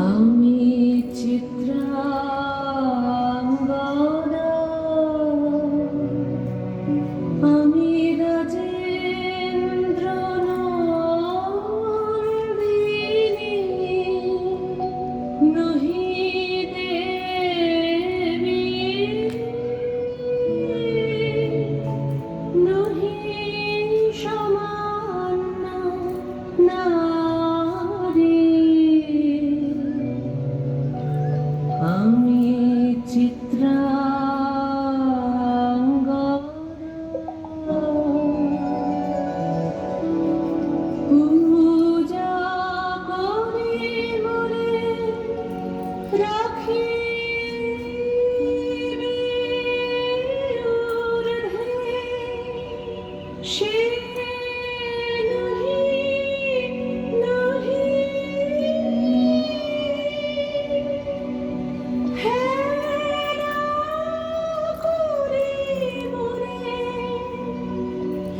আমি চিত্রাঙ্গদা আমি রাজেন্দ্র নন্দিনী নহি দেবী নহি সমান্য না আমি চিত্র করি রাখি